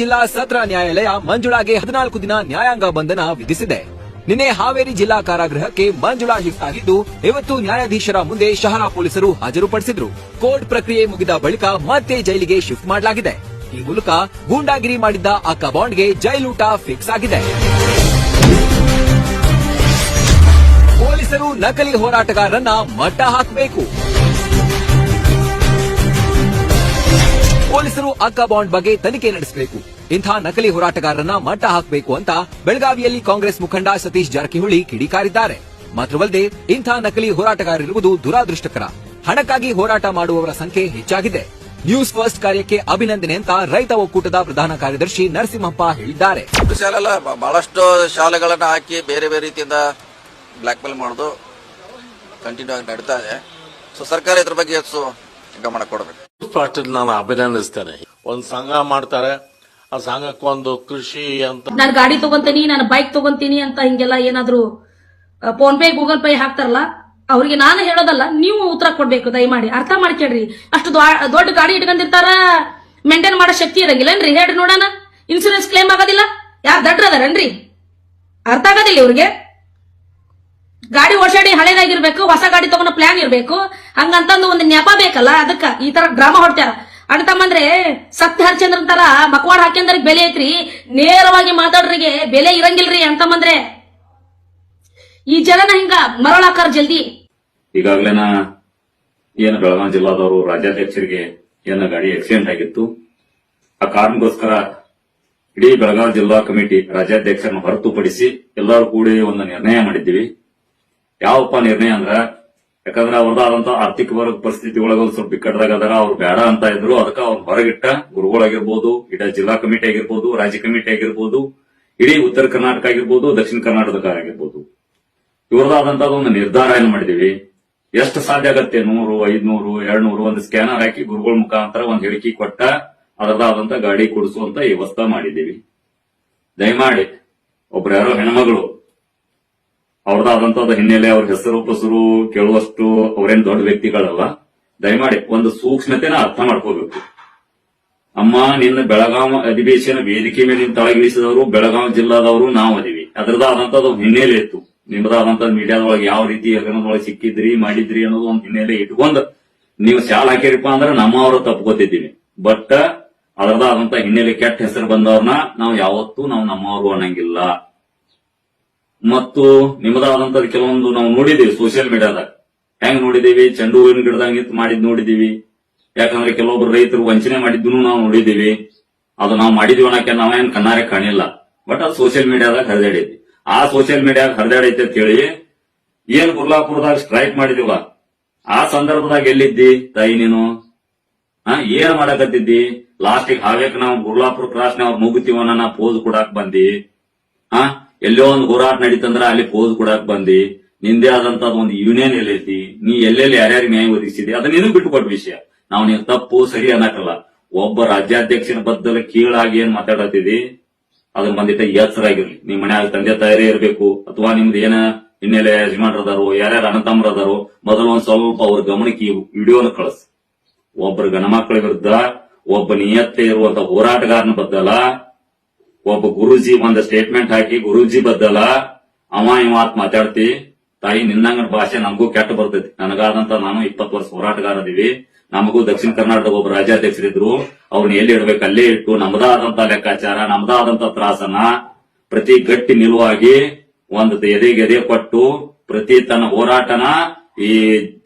ಜಿಲ್ಲಾ ಸತ್ರ ನ್ಯಾಯಾಲಯ ಮಂಜುಳಾಗೆ ಹದಿನಾಲ್ಕು ದಿನ ನ್ಯಾಯಾಂಗ ಬಂಧನ ವಿಧಿಸಿದೆ. ನಿನ್ನೆ ಹಾವೇರಿ ಜಿಲ್ಲಾ ಕಾರಾಗೃಹಕ್ಕೆ ಮಂಜುಳಾ ಶಿಫ್ಟ್ ಆಗಿದ್ದು, ಇವತ್ತು ನ್ಯಾಯಾಧೀಶರ ಮುಂದೆ ಶಹರ ಪೊಲೀಸರು ಹಾಜರುಪಡಿಸಿದ್ರು. ಕೋರ್ಟ್ ಪ್ರಕ್ರಿಯೆ ಮುಗಿದ ಬಳಿಕ ಮತ್ತೆ ಜೈಲಿಗೆ ಶಿಫ್ಟ್ ಮಾಡಲಾಗಿದೆ. ಈ ಮೂಲಕ ಗೂಂಡಾಗಿರಿ ಮಾಡಿದ್ದ ಅಕ್ಕ ಬಾಂಡ್ಗೆ ಜೈಲೂಟ ಫಿಕ್ಸ್ ಆಗಿದೆ. ಪೊಲೀಸರು ನಕಲಿ ಹೋರಾಟಗಾರರನ್ನ ಮಟ್ಟ ಹಾಕಬೇಕು. ಪೊಲೀಸರು ಅಕ್ಕ ಬಾಂಡ್ ಬಗ್ಗೆ ತನಿಖೆ ನಡೆಸಬೇಕು. ಇಂಥ ನಕಲಿ ಹೋರಾಟಗಾರರನ್ನ ಮಟ್ಟ ಹಾಕಬೇಕು ಅಂತ ಬೆಳಗಾವಿಯಲ್ಲಿ ಕಾಂಗ್ರೆಸ್ ಮುಖಂಡ ಸತೀಶ್ ಜಾರಕಿಹೊಳಿ ಕಿಡಿಕಾರಿದ್ದಾರೆ. ಮಾತ್ರವಲ್ಲದೆ ಇಂಥ ನಕಲಿ ಹೋರಾಟಗಾರರಿರುವುದು ದುರಾದೃಷ್ಟಕರ. ಹಣಕ್ಕಾಗಿ ಹೋರಾಟ ಮಾಡುವವರ ಸಂಖ್ಯೆ ಹೆಚ್ಚಾಗಿದೆ. ನ್ಯೂಸ್ ಫಸ್ಟ್ ಕಾರ್ಯಕ್ಕೆ ಅಭಿನಂದನೆ ಅಂತ ರೈತ ಒಕ್ಕೂಟದ ಪ್ರಧಾನ ಕಾರ್ಯದರ್ಶಿ ನರಸಿಂಹಪ್ಪ ಹೇಳಿದ್ದಾರೆ. ಬಹಳಷ್ಟು ಶಾಲೆಗಳನ್ನ ಹಾಕಿ ಬೇರೆ ಬೇರೆ ರೀತಿಯಿಂದ ಬ್ಲಾಕ್ ಮೇಲ್ ಮಾಡೋದು ಕಂಟಿನ್ಯೂ ಆಗಿ ನಡೀತಾ ಸೊ ಸರ್ಕಾರ ಇದ್ರ ಬಗ್ಗೆ ಹೆಚ್ಚು ಗಮನ ಕೊಡಬೇಕು. ಫಸ್ಟ್ ನಾನು ಅಭಿನಂದಿಸ್ತೇನೆ. ಒಂದ್ ಸಂಘ ಮಾಡ್ತಾರೆ, ಆ ಸಂಘಕ್ಕೊಂದು ಕೃಷಿ ಅಂತ. ನಾನು ಗಾಡಿ ತಗೊಂತೀನಿ, ನಾನು ಬೈಕ್ ತಗೊಂತೀನಿ ಅಂತ ಹಿಂಗೆಲ್ಲ ಏನಾದ್ರು ಫೋನ್ ಪೇ ಗೂಗಲ್ ಪೇ ಹಾಕ್ತಾರಲ್ಲ, ಅವ್ರಿಗೆ ನಾನು ಹೇಳೋದಲ್ಲ, ನೀವು ಉತ್ತರ ಕೊಡ್ಬೇಕು, ದಯಮಾಡಿ. ಅರ್ಥ ಮಾಡ್ಕೇಳ್ರಿ. ಅಷ್ಟು ದೊಡ್ಡ ಗಾಡಿ ಇಟ್ಕೊಂಡಿರ್ತಾರ ಮೇಂಟೈನ್ ಮಾಡೋ ಶಕ್ತಿ ಇರಂಗಿಲ್ಲನ್ರಿ ಹೇಳ್ರಿ ನೋಡೋಣ. ಇನ್ಸೂರೆನ್ಸ್ ಕ್ಲೇಮ್ ಆಗೋದಿಲ್ಲ? ಯಾರು ದಡ್ರ ಅದಾರನ್ರಿ? ಅರ್ಥ ಆಗೋದಿಲ್ಲ ಇವ್ರಿಗೆ. ಗಾಡಿ ಓಡಾಡಿ ಹಳೇದಾಗಿರ್ಬೇಕು, ಹೊಸ ಗಾಡಿ ತಗೊಂಡ ಪ್ಲಾನ್ ಇರ್ಬೇಕು. ಹಂಗಂತಂದು ಒಂದು ನೆಪ ಬೇಕಲ್ಲ, ಅದಕ್ಕ ಈ ತರ ಡ್ರಾಮಾ ಹೊಡ್ತಾರ. ಅಣ್ತಮ್ಮಂದ್ರೆ ಸತ್ಯ ಹರಿಚಂದ್ರನ್ ತರ ಮಕವಾಡ ಹಾಕ್ಯಂದ್ರಿಗೆ ಬೆಲೆ ಐತ್ರಿ. ನೇರವಾಗಿ ಮಾತಾಡ್ರಿಗೆ ಬೆಲೆ ಇರಂಗಿಲ್ರಿ ಅಂತಮ್ಮಂದ್ರೆ ಈ ಜನನ ಹಿಂಗ ಮರಳಾಕಾರ ಜಲ್ದಿ. ಈಗಾಗಲೇ ನಾ ಏನು ಬೆಳಗಾವಿ ಜಿಲ್ಲಾದವರು ರಾಜ್ಯಾಧ್ಯಕ್ಷರಿಗೆ ಏನ ಗಾಡಿ ಆಕ್ಸಿಡೆಂಟ್ ಆಗಿತ್ತು. ಆ ಕಾರಣಕ್ಕೋಸ್ಕರ ಇಡೀ ಬೆಳಗಾವಿ ಜಿಲ್ಲಾ ಕಮಿಟಿ ರಾಜ್ಯಾಧ್ಯಕ್ಷರನ್ನು ಹೊರತುಪಡಿಸಿ ಎಲ್ಲರೂ ಕೂಡಿ ಒಂದು ನಿರ್ಣಯ ಮಾಡಿದ್ದೀವಿ. ಯಾವಪ್ಪ ನಿರ್ಣಯ ಅಂದ್ರ? ಯಾಕಂದ್ರೆ ಅವ್ರದಾದಂತ ಆರ್ಥಿಕ ವರ್ಗ ಪರಿಸ್ಥಿತಿ ಒಳಗ ಸ್ವಲ್ಪ ಬಿಕ್ಕಟ್ಟದಾಗ ಅದಾರ, ಅವ್ರು ಬೇಡ ಅಂತ ಇದ್ರು. ಅದಕ್ಕ ಅವ್ರ ಹೊರಗಿಟ್ಟ ಗುರುಗಳಾಗಿರ್ಬೋದು, ಇಡ ಜಿಲ್ಲಾ ಕಮಿಟಿ ಆಗಿರ್ಬೋದು, ರಾಜ್ಯ ಕಮಿಟಿ ಆಗಿರ್ಬೋದು, ಇಡೀ ಉತ್ತರ ಕರ್ನಾಟಕ ಆಗಿರ್ಬೋದು, ದಕ್ಷಿಣ ಕರ್ನಾಟಕ ಆಗಿರ್ಬೋದು ಇವ್ರದಾದಂತ ಒಂದು ನಿರ್ಧಾರ ಏನ್ ಮಾಡಿದೀವಿ? ಎಷ್ಟು ಸಾಧ್ಯ ಆಗತ್ತೆ? ನೂರು, ಐದ್ನೂರು, ಎರಡ್ನೂರು ಒಂದು ಸ್ಕ್ಯಾನರ್ ಹಾಕಿ ಗುರುಗಳ ಮುಖಾಂತರ ಒಂದು ಹೇಳಿಕೆ ಕೊಟ್ಟ ಅದರದಾದಂತ ಗಾಡಿ ಕೊಡಿಸುವಂತ ವ್ಯವಸ್ಥೆ ಮಾಡಿದೀವಿ. ದಯಮಾಡಿ, ಒಬ್ರು ಯಾರೋ ಹೆಣ್ಮಗಳು ಅವ್ರದಾದಂತದ ಹಿನ್ನೆಲೆ ಅವ್ರ ಹೆಸರು ಪಸರು ಕೇಳುವಷ್ಟು ಅವ್ರೇನ್ ದೊಡ್ಡ ವ್ಯಕ್ತಿಗಳಲ್ಲ. ದಯಮಾಡಿ ಒಂದು ಸೂಕ್ಷ್ಮತೆನ ಅರ್ಥ ಮಾಡ್ಕೋಬೇಕು. ಅಮ್ಮ, ನಿನ್ನ ಬೆಳಗಾಂ ಅಧಿವೇಶನ ವೇದಿಕೆ ಮೇಲೆ ತಳಗಿಳಿಸಿದವರು ಬೆಳಗಾವಿ ಜಿಲ್ಲಾದವರು ನಾವು ಅದೀವಿ. ಅದರದಾದಂತದ್ದು ಒಂದು ಹಿನ್ನೆಲೆ ಇತ್ತು. ನಿಮ್ಮದಾದಂತ ಮೀಡಿಯಾದೊಳಗೆ ಯಾವ ರೀತಿ ಹಗರಣದೊಳಗೆ ಸಿಕ್ಕಿದ್ರಿ, ಮಾಡಿದ್ರಿ ಅನ್ನೋದು ಒಂದು ಹಿನ್ನೆಲೆ ಇಟ್ಕೊಂಡು ನೀವು ಶಾಲ್ ಹಾಕಿರಪ್ಪ ಅಂದ್ರೆ ನಮ್ಮವರು ತಪ್ಕೋತಿದ್ದೀವಿ. ಬಟ್ ಅದರದಾದಂತ ಹಿನ್ನೆಲೆ ಕೆಟ್ಟ ಹೆಸರು ಬಂದವ್ರನ್ನ ನಾವು ಯಾವತ್ತೂ ನಾವು ನಮ್ಮವರು ಅನ್ನಂಗಿಲ್ಲ. ಮತ್ತು ನಿಮ್ಮದಾದಂತ ಕೆಲವೊಂದು ನಾವು ನೋಡಿದೀವಿ ಸೋಷಿಯಲ್ ಮೀಡಿಯಾದಾಗ ಹೆಂಗ್ ನೋಡಿದೀವಿ ಚೆಂಡು ಹೂವಿನ ಗಿಡದಾಗ ಮಾಡಿದ್ ನೋಡಿದೀವಿ ಯಾಕಂದ್ರೆ ಕೆಲವೊಬ್ರು ರೈತರು ವಂಚನೆ ಮಾಡಿದ್ದನ್ನು ನಾವು ನೋಡಿದೀವಿ ಅದು ನಾವು ಮಾಡಿದೀವಿ ಅನ್ನಕ್ಕೆ ನಾವೇನ್ ಕಣ್ಣಾರೆ ಕಾಣಿಲ್ಲ. ಬಟ್ ಅದು ಸೋಷಿಯಲ್ ಮೀಡಿಯಾದಾಗ ಹರಿದಾಡೈತಿ. ಆ ಸೋಷಿಯಲ್ ಮೀಡಿಯಾಗ ಹರಿದಾಡೈತಿ ಅಂತ ಹೇಳಿ ಏನ್ ಗುರ್ಲಾಪುರದಾಗ ಸ್ಟ್ರೈಕ್ ಮಾಡಿದಿವ? ಆ ಸಂದರ್ಭದಾಗ ಎಲ್ಲಿದ್ದಿ ತಾಯಿ ನೀನು? ಹಾ, ಏನ್ ಮಾಡಕತ್ತಿದ್ದಿ? ಲಾಸ್ಟಿಗೆ ಹಾವೇಕ್ ನಾವು ಗುರ್ಲಾಪುರ ಕ್ರಾಸ್ ಅವ್ರ ಮುಗುತ್ತೀವನ್ನ ಪೋಸ್ ಕೊಡಾಕ್ ಬಂದಿ. ಹಾ ಎಲ್ಲೋ ಒಂದು ಹೋರಾಟ ನಡೀತಂದ್ರ ಅಲ್ಲಿ ಪೋಸ್ ಕೊಡಕ್ ಬಂದಿ. ನಿಂದೇ ಆದಂತ ಒಂದು ಯೂನಿಯನ್ ಎಲ್ಲೈತಿ. ನೀ ಎಲ್ಲೆಲ್ಲಿ ಯಾರ್ಯಾರು ನ್ಯಾಯ ಒದಗಿಸಿದೆ? ಅದನ್ನ ಏನು ಬಿಟ್ಟುಕೊಟ್ಟ ವಿಷಯ. ನಾವು ನೀವು ತಪ್ಪು, ಸರಿ ಅನ್ನಕಲ್ಲ. ಒಬ್ಬ ರಾಜ್ಯಾಧ್ಯಕ್ಷನ ಬದ್ದಲ ಕೀಳಾಗಿ ಏನ್ ಮಾತಾಡತ್ತಿದಿ? ಅದನ್ನ ಬಂದಿಟ್ಟ ಎಚ್ಚರಾಗಿರ್ಲಿ. ನಿಮ್ ಮನ್ಯಾಗ ತಂದೆ ತಯಾರಿ ಇರಬೇಕು. ಅಥವಾ ನಿಮ್ದು ಏನ ಹಿನ್ನೆಲೆ ಯಜಮಾನ್ರದಾರು, ಯಾರ್ಯಾರ ಅಣ್ಣತಮ್ಮರದಾರು ಮೊದಲು ಒಂದ್ ಸ್ವಲ್ಪ ಅವ್ರ ಗಮನಕ್ಕೆ ವಿಡಿಯೋನ ಕಳಿಸ್. ಒಬ್ಬರ ಗಣಮಕ್ಕಳ ವಿರುದ್ಧ ಒಬ್ಬ ನಿಯತ್ತೆ ಇರುವಂತ ಹೋರಾಟಗಾರನ ಬದ್ದಲ ಒಬ್ಬ ಗುರುಜಿ ಒಂದ್ ಸ್ಟೇಟ್ಮೆಂಟ್ ಹಾಕಿ, ಗುರುಜಿ ಬದ್ದಲ, ಅವ ಇವ ಮಾತ್ ಮಾತಾಡ್ತಿ, ತಾಯಿ ನಿನ್ನಂಗ ಭಾಷೆ ನಮಗೂ ಕೆಟ್ಟ ಬರ್ತೈತಿ. ನನಗಾದಂತ ನಾನು ಇಪ್ಪತ್ತು ವರ್ಷ ಹೋರಾಟಗಾರ ಅದೀವಿ ನಮಗೂ ದಕ್ಷಿಣ ಕರ್ನಾಟಕದ ಒಬ್ಬ ರಾಜ್ಯಾಧ್ಯಕ್ಷರಿದ್ರು. ಅವ್ರನ್ನ ಎಲ್ಲಿ ಇಡ್ಬೇಕು ಅಲ್ಲೇ ಇಟ್ಟು, ನಮ್ದಾದಂತ ಲೆಕ್ಕಾಚಾರ, ನಮ್ದಾದಂತ ತ್ರಾಸನ ಪ್ರತಿ ಗಟ್ಟಿ ನಿಲುವಾಗಿ ಒಂದು ಎದೆಗೆದೆ ಕೊಟ್ಟು, ಪ್ರತಿ ತನ್ನ ಹೋರಾಟನ ಈ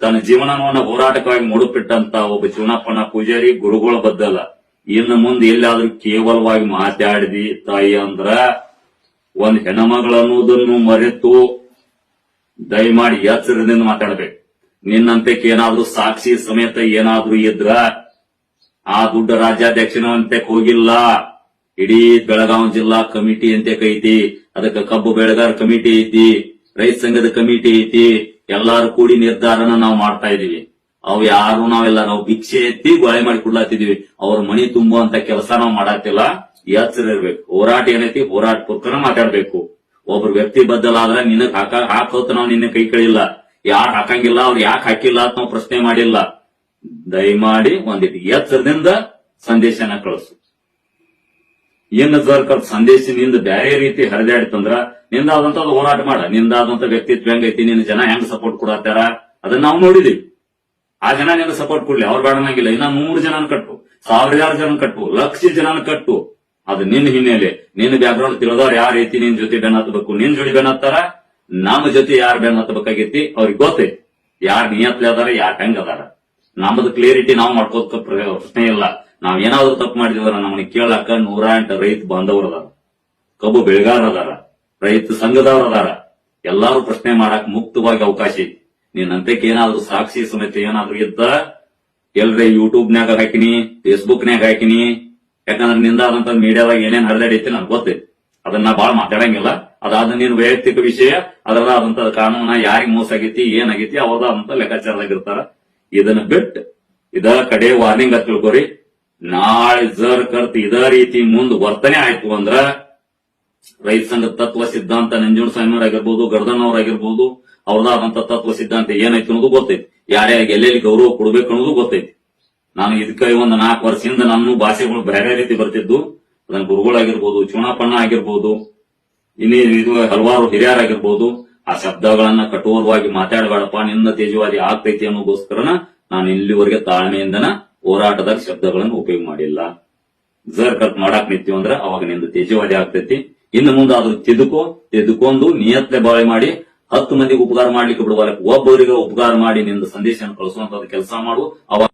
ತನ್ನ ಜೀವನವನ್ನ ಹೋರಾಟಕ್ಕಾಗಿ ಮುಡುಪಿಟ್ಟಂತ ಒಬ್ಬ ಶಿವನಪ್ಪನ ಪೂಜಾರಿ ಗುರುಗಳ ಬದ್ದಲ್ಲ ಇನ್ನು ಮುಂದೆ ಎಲ್ಲಾದ್ರೂ ಕೇವಲವಾಗಿ ಮಾತಾಡಿದಿ ತಾಯಿ ಅಂದ್ರ ಒಂದ್ ಹೆಣಮಗಳು ಅನ್ನೋದನ್ನು ಮರೆತು ದಯಮಾಡಿ ಎಚ್ಚರದಿಂದ ಮಾತಾಡ್ಬೇಕು. ನಿನ್ನಂತೆಕ್ ಏನಾದ್ರೂ ಸಾಕ್ಷಿ ಸಮೇತ ಏನಾದ್ರೂ ಇದ್ರ ಆ ದುಡ್ಡ ರಾಜ್ಯಾಧ್ಯಕ್ಷನ ಅಂತೆಕ್ ಹೋಗಿಲ್ಲ. ಇಡೀ ಬೆಳಗಾವಿ ಜಿಲ್ಲಾ ಕಮಿಟಿ ಅಂತ ಐತಿ ಅದಕ್ಕೆ ಕಬ್ಬು ಬೆಳೆಗಾರ ಕಮಿಟಿ ಐತಿ. ರೈತ ಸಂಘದ ಕಮಿಟಿ ಐತಿ. ಎಲ್ಲಾರು ಕೂಡಿ ನಿರ್ಧಾರನ ನಾವು ಮಾಡ್ತಾ ಇದೀವಿ. ಅವು ಯಾರು, ನಾವೆಲ್ಲ ನಾವು ಭಿಕ್ಷೆ ಎತ್ತಿ ಗೊಳೆ ಮಾಡಿ ಕೊಡ್ಲಾತಿದೀವಿ. ಅವ್ರ ಮನಿ ತುಂಬುವಂತ ಕೆಲಸ ನಾವ್ ಮಾಡಾತಿಲ್ಲ ಎಚ್ಚರ ಇರ್ಬೇಕು ಹೋರಾಟ ಏನೈತಿ? ಹೋರಾಟ ಪೂರ್ವಕನ ಮಾತಾಡ್ಬೇಕು. ಒಬ್ರು ವ್ಯಕ್ತಿ ಬದ್ದಲಾದ್ರೆ ನಿನ್ನ ಹಾಕ ಹಾಕೋತ ನಾವ್ ನಿನ್ನ ಕೈ ಕಳಿಲ್ಲ. ಯಾರು ಹಾಕಂಗಿಲ್ಲ, ಅವ್ರು ಯಾಕೆ ಹಾಕಿಲ್ಲ ಅಂತ ನಾವು ಪ್ರಶ್ನೆ ಮಾಡಿಲ್ಲ. ದಯಮಾಡಿ ಒಂದಿಟ್ಟು ಎಚ್ಚರದಿಂದ ಸಂದೇಶನ ಕಳಿಸು. ಏನ್ ಸರ್ಕಾರ ಸಂದೇಶ ನಿಂದ ಬ್ಯಾರೆ ರೀತಿ ಹರಿದಾಡ್ತಂದ್ರ ನಿಂದಾದಂತ ಹೋರಾಟ ಮಾಡ. ನಿಂದಾದಂತ ವ್ಯಕ್ತಿತ್ವ ಹೆಂಗೈತಿ? ನಿನ್ನ ಜನ ಹೆಂಗ್ ಸಪೋರ್ಟ್ ಕೊಡತ್ತಾರ ಅದನ್ನ ನಾವು ನೋಡಿದೀವಿ. ಆ ಜನ ಸಪೋರ್ಟ್ ಕೊಡ್ಲಿ. ಅವ್ರ ಬೇಡನಂಗಿಲ್ಲ ಇನ್ನ ನೂರು ಜನ ಕಟ್ಟು ಸಾವಿರಾರು ಜನ ಕಟ್ಟು ಲಕ್ಷ ಜನ ಕಟ್ಟು ಅದು ನಿನ್ನ ಹಿನ್ನೆಲೆ. ನಿನ್ನ ಬ್ಯಾಕ್ಗ್ರೌಂಡ್ ತಿಳಿದವ್ರು ಯಾರ ರೀತಿ ನಿನ್ ಜೊತೆ ಬೆನ್ ಹತ್ಬೇಕು. ನಿನ್ ಜೋಡಿ ಬೆನ್ ಹತ್ತಾರ? ನಮ್ಮ ಜೊತೆ ಯಾರು ಬೆನ್ ಹತ್ಬೇಕಾಗೈತಿ? ಅವ್ರಿಗೆ ಗೊತ್ತೇ. ಯಾರ್ ನಿಯತ್ಲೆ ಅದಾರ, ಯಾರ್ ಹೆಂಗ್ ಅದಾರ? ನಮ್ಮದು ಕ್ಲಿಯರಿಟಿ ನಾವು ಮಾಡ್ಕೋತ ಪ್ರಶ್ನೆ ಇಲ್ಲ. ನಾವ್ ಏನಾದ್ರು ತಪ್ಪು ಮಾಡಿದಿವರ ನಮ್ಮನ್ನ ಕೇಳಾಕ ನೂರ ಎಂಟು ರೈತ ಬಾಂಧವರು ಅದಾರ. ಕಬ್ಬು ಬೆಳೆಗಾರ ಅದಾರ. ರೈತ ಸಂಘದವ್ರ ಅದಾರ. ಎಲ್ಲಾರು ಪ್ರಶ್ನೆ ಮಾಡಕ್ ಮುಕ್ತವಾಗಿ ಅವಕಾಶ ಐತಿ. ನಿನ್ನಂತಕ್ಕೆ ಏನಾದ್ರು ಸಾಕ್ಷಿ ಸಮೇತ ಏನಾದ್ರು ಇದ್ದ, ಎಲ್ರಿ ಯೂಟ್ಯೂಬ್ನ್ಯಾಗ ಹಾಕಿನಿ ಫೇಸ್ಬುಕ್ ನ್ಯಾಗ ಹಾಕಿನಿ. ಯಾಕಂದ್ರೆ ನಿಂದಾದಂತ ಮೀಡಿಯಾದಾಗ ಏನೇನ್ ಹರಿದಾಡೈತಿ ನನ್ ಗೊತ್ತೈತಿ ಅದನ್ನ ಬಾಳ ಮಾತಾಡಂಗಿಲ್ಲ. ಅದಾದ ನಿನ್ ವೈಯಕ್ತಿಕ ವಿಷಯ, ಅದರದಾದಂತ ಕಾನೂನ ಯಾರಿಗ್ ಮೋಸ ಆಗೈತಿ ಏನಾಗೈತಿ ಲೆಕ್ಕಾಚಾರದಾಗ ಇರ್ತಾರ. ಇದನ್ನ ಬಿಟ್ಟು ಇದ ಕಡೆ ವಾರ್ನಿಂಗ್ ತಿಳ್ಕೊರಿ. ನಾಳೆ ಜರ್ ಕರ್ತ್ ಇದ ರೀತಿ ಮುಂದ್ ವರ್ತನೆ ಆಯ್ತು ಅಂದ್ರ ರೈತ ಸಂಘದ ತತ್ವ ಸಿದ್ಧಾಂತ ನಂಜುಂಡ ಸ್ವಾಮಿ ಆಗಿರ್ಬೋದು ಗರ್ದನ್ ಆಗಿರ್ಬೋದು ಅವ್ರದಾದಂತ ತತ್ವ ಸಿದ್ಧಾಂತ ಏನೈತಿ ಅನ್ನೋದು ಗೊತ್ತೈತಿ. ಯಾರ್ಯಾರಿಗೆ ಎಲ್ಲೆಲ್ಲಿ ಗೌರವ ಕೊಡ್ಬೇಕು ಅನ್ನೋದು ಗೊತ್ತೈತಿ. ನಾನು ಇದಕ್ಕೆ ಒಂದು ನಾಲ್ಕು ವರ್ಷದಿಂದ ನನ್ನ ಭಾಷೆಗಳು ಬೇರೆ ರೀತಿ ಬರ್ತಿದ್ದು. ಅದನ್ನ ಗುರುಗಳಾಗಿರ್ಬೋದು ಚುನಾಪಣ್ಣ ಆಗಿರ್ಬೋದು ಇನ್ನೇ ಇದು ಹಲವಾರು ಹಿರಿಯರಾಗಿರ್ಬೋದು, ಆ ಶಬ್ದಗಳನ್ನ ಕಠೋರವಾಗಿ ಮಾತಾಡಬೇಡಪ್ಪ, ನಿನ್ನ ತೇಜವಾದಿ ಆಗ್ತೈತಿ ಅನ್ನೋಗೋಸ್ಕರನ ನಾನು ಇಲ್ಲಿವರೆಗೆ ತಾಳ್ಮೆಯಿಂದನ ಹೋರಾಟದ ಶಬ್ದಗಳನ್ನು ಉಪಯೋಗ ಮಾಡಿಲ್ಲ. ಜರ್ ಕಟ್ ಮಾಡಾಕ್ ನಿಂತೀವಿ ಅಂದ್ರೆ ಅವಾಗ ನಿಂದ ತೇಜವಾದಿ ಆಗ್ತೈತಿ. ಇನ್ನು ಮುಂದೆ ಅದು ತಿದ್ದುಕೋ, ತಿದ್ದುಕೊಂಡು ನಿಯತ್ಲೆ ಬಾಳೆ ಮಾಡಿ, ಹತ್ತು ಮಂದಿಗೆ ಉಪಕಾರ ಮಾಡ್ಲಿಕ್ಕೆ ಬಿಡುವ ಒಬ್ಬರಿಗೆ ಉಪಕಾರ ಮಾಡಿ ನಿಂದ ಸಂದೇಶ ಕಳಿಸುವಂತ ಕೆಲಸ ಮಾಡು. ಅವಾಗ